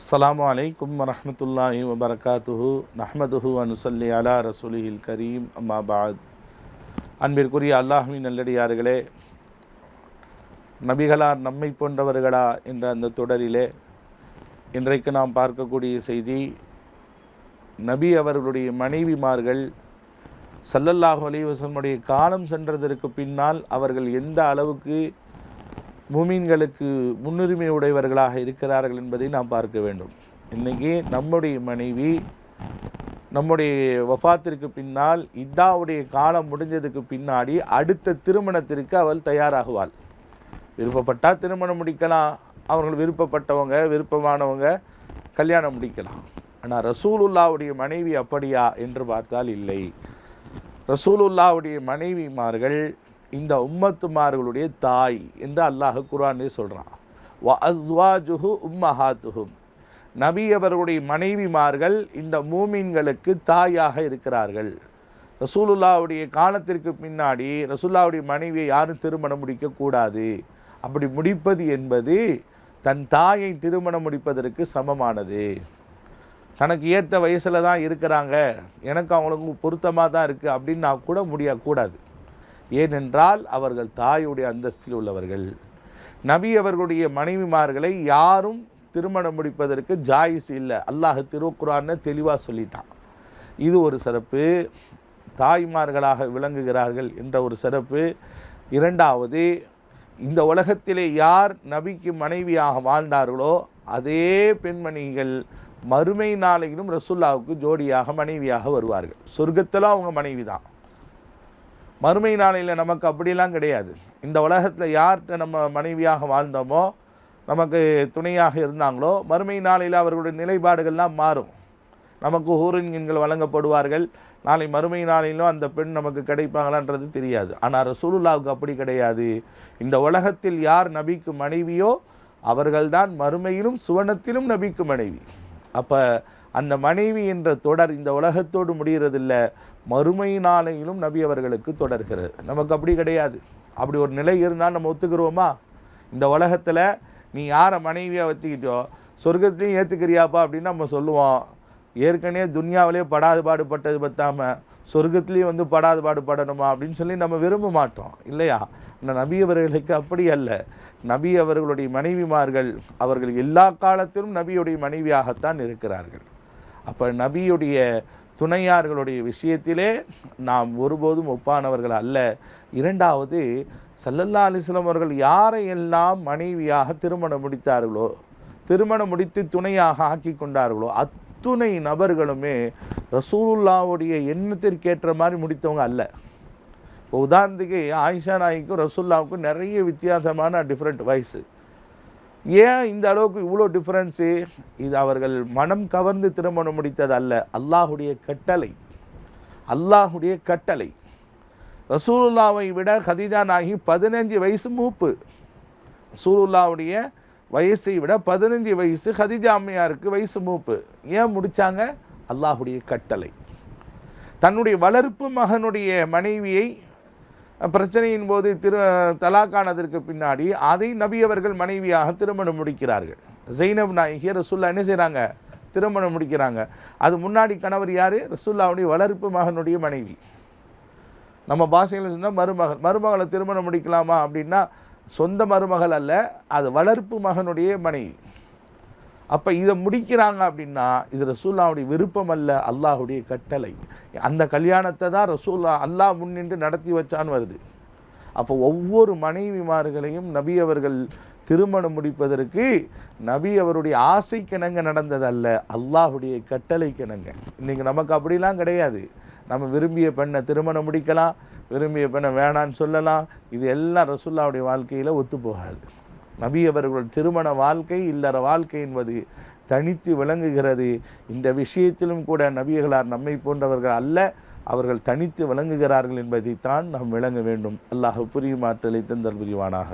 அஸ்ஸலாமு அலைக்கும் வரமத்துல்லாஹி வபரகாத்துஹு. நஹமதுஹு அனுசல்லி அலா ரசூலிஹில் கரீம். அம்மா பாத் அன்பிற்குரிய அல்லாஹ்வின் நல்லடியார்களே நபிகளார் நம்மை போன்றவர்களா என்ற அந்த தொடரிலே இன்றைக்கு நாம் பார்க்கக்கூடிய செய்தி நபி அவர்களுடைய மனைவிமார்கள் சல்லல்லாஹு அலைஹி காலம் சென்றதற்கு பின்னால் அவர்கள் எந்த அளவுக்கு மூமீன்களுக்கு முன்னுரிமை உடையவர்களாக இருக்கிறார்கள் என்பதை நாம் பார்க்க வேண்டும். இன்றைக்கி நம்முடைய மனைவி நம்முடைய வஃபாத்திற்கு பின்னால் இதாவுடைய காலம் முடிஞ்சதுக்கு பின்னாடி அடுத்த திருமணத்திற்கு அவள் தயாராகுவாள். விருப்பப்பட்டால் திருமணம் முடிக்கலாம். அவர்கள் விருப்பப்பட்டவங்க விருப்பமானவங்க கல்யாணம் முடிக்கலாம். ஆனால் ரசூலுல்லாவுடைய மனைவி அப்படியா என்று பார்த்தால் இல்லை. ரசூலுல்லாவுடைய மனைவிமார்கள் இந்த உம்மத்துமார்களுடைய தாய் என்று அல்லாஹ் குரானே சொல்கிறான் வ அஸ்வாஜுஹு உம்மஹாத்துஹும். நபி அவர்களுடைய மனைவிமார்கள் இந்த மூமின்களுக்கு தாயாக இருக்கிறார்கள். ரசூலுல்லாவுடைய காலத்திற்கு பின்னாடி ரசூல்லாவுடைய மனைவியை யாரும் திருமணம் முடிக்கக்கூடாது அப்படி முடிப்பது என்பது தன் தாயை திருமணம் முடிப்பதற்கு சமமானது. தனக்கு ஏற்ற வயசில் தான் இருக்கிறாங்க. எனக்கு அவங்களுக்கு பொருத்தமாக தான் இருக்குது அப்படின்னு நான் கூட முடியக்கூடாது ஏனென்றால் அவர்கள் தாயுடைய அந்தஸ்தில் உள்ளவர்கள். நபி அவர்களுடைய மனைவிமார்களை யாரும் திருமணம் முடிப்பதற்கு ஜாயிஸ் இல்லை. அல்லாஹ் திருக்குறான்னு தெளிவாக சொல்லிட்டான். இது ஒரு சிறப்பு. தாய்மார்களாக விளங்குகிறார்கள் என்ற ஒரு சிறப்பு. இரண்டாவது இந்த உலகத்திலே யார் நபிக்கு மனைவியாக வாழ்ந்தார்களோ அதே பெண்மணிகள் மறுமை நாளையிலும் ரசுல்லாவுக்கு ஜோடியாக மனைவியாக வருவார்கள். சொர்க்கத்தில் அவங்க மனைவி தான் மறுமை நாளையில் நமக்கு அப்படிலாம் கிடையாது. இந்த உலகத்தில் யார்கிட்ட நம்ம மனைவியாக வாழ்ந்தோமோ நமக்கு துணையாக இருந்தாங்களோ மறுமை நாளையில் அவர்களுடைய நிலைப்பாடுகள்லாம் மாறும். நமக்கு ஊரின்கள் வழங்கப்படுவார்கள். நாளை மறுமை நாளிலும் அந்த பெண் நமக்கு கிடைப்பாங்களான்றது தெரியாது. ஆனால் ரசூலுல்லாவுக்கு அப்படி கிடையாது. இந்த உலகத்தில் யார் நபிக்கு மனைவியோ அவர்கள்தான் மறுமையிலும் சுவனத்திலும் நபிக்கு மனைவி. அப்போ அந்த மனைவி என்ற தொடர் இந்த உலகத்தோடு முடிகிறதில்லை. மறுமை நாளையிலும் நபி அவர்களுக்கு தொடர்கிறது. நமக்கு அப்படி கிடையாது. அப்படி ஒரு நிலை இருந்தால் நம்ம ஒத்துக்கிறோமா? இந்த உலகத்தில் நீ யாரை மனைவியாக வச்சுக்கிட்டோ சொர்க்கத்தையும் ஏற்றுக்கிறியாப்பா அப்படின்னு நம்ம சொல்லுவோம். ஏற்கனவே துன்யாவிலே படாது பாடுபட்டது பத்தாமல் சொர்க்கத்துலேயும் வந்து படாது பாடுபடணுமா அப்படின்னு சொல்லி நம்ம விரும்ப மாட்டோம். இல்லையா? இந்த நபி அவர்களுக்கு அப்படி அல்ல. நபி அவர்களுடைய மனைவிமார்கள் அவர்கள் எல்லா காலத்திலும் நபியுடைய மனைவியாகத்தான் இருக்கிறார்கள். அப்போ நபியுடைய துணையார்களுடைய விஷயத்திலே நாம் ஒருபோதும் ஒப்பானவர்கள் அல்ல. இரண்டாவது சல்லல்லா அலிஸ்லாம் அவர்கள் யாரையெல்லாம் மனைவியாக திருமணம் முடித்தார்களோ திருமணம் முடித்து துணையாக ஆக்கி கொண்டார்களோ அத்துணை நபர்களுமே ரசூலுல்லாவுடைய எண்ணத்திற்கேற்ற மாதிரி முடித்தவங்க அல்ல. இப்போ உதாரணத்துக்கு ஆயிஷா நாய்க்கும் ரசூல்லாவுக்கும் நிறைய வித்தியாசமான டிஃப்ரெண்ட் வயசு. ஏன் இந்த அளவுக்கு இவ்வளோ டிஃப்ரென்ஸு இது அவர்கள் மனம் கவர்ந்து திருமணம் முடித்தது அல்ல அல்லாஹுடைய கட்டளை. அல்லாஹுடைய கட்டளை. ரசூலுல்லாவை விட ஹதீஜா நாயகி பதினஞ்சு வயசு மூப்பு. ரசூலுல்லாவுடைய வயசை விட பதினஞ்சு வயசு ஹதிஜா அம்மையாருக்கு வயசு மூப்பு. ஏன் முடித்தாங்க அல்லாஹுடைய கட்டளை. தன்னுடைய வளர்ப்பு மகனுடைய மனைவியை பிரச்சனையின் போது திரு தலாக்கானதற்கு பின்னாடி அதை நபி அவர்கள் மனைவியாக திருமணம் முடிக்கிறார்கள். ஜெய்னப் நாயகி ரசுல்லா என்ன செய்கிறாங்க திருமணம் முடிக்கிறாங்க. அது முன்னாடி கணவர் யார்? ரசுல்லாவுடைய வளர்ப்பு மகனுடைய மனைவி. நம்ம பாஷையில் சொன்னால் மருமகள். மருமகளை திருமணம் முடிக்கலாமா அப்படின்னா சொந்த மருமகள் அல்ல அது வளர்ப்பு மகனுடைய மனைவி. அப்போ இதை முடிக்கிறாங்க அப்படின்னா இது ரசூல்லாவுடைய விருப்பம் அல்ல அல்லாஹுடைய கட்டளை. அந்த கல்யாணத்தை தான் ரசூல்லா அல்லாஹ் முன்னின்று நடத்தி வச்சான்னு வருது. அப்போ ஒவ்வொரு மனைவிமார்களையும் நபி அவர்கள் திருமணம் முடிப்பதற்கு நபி அவருடைய ஆசைக்கிணங்க நடந்ததல்ல அல்லாஹுடைய கட்டளை கிணங்க இன்றைக்கி நமக்கு அப்படிலாம் கிடையாது. நம்ம விரும்பிய பெண்ணை திருமணம் முடிக்கலாம் விரும்பிய பெண்ணை வேணான்னு சொல்லலாம். இது எல்லாம் ரசுல்லாவுடைய வாழ்க்கையில் ஒத்து போகாது நபி அவர்கள் திருமண வாழ்க்கை இல்லற வாழ்க்கை என்பது தனித்து விளங்குகிறது. இந்த விஷயத்திலும் கூட நபிகளார் நம்மை போன்றவர்கள் அல்ல அவர்கள் தனித்து விளங்குகிறார்கள் என்பதைத்தான் நாம் விளங்க வேண்டும். அல்லாஹ் புரியுமாற்றலை தந்தல் புரிவானாக.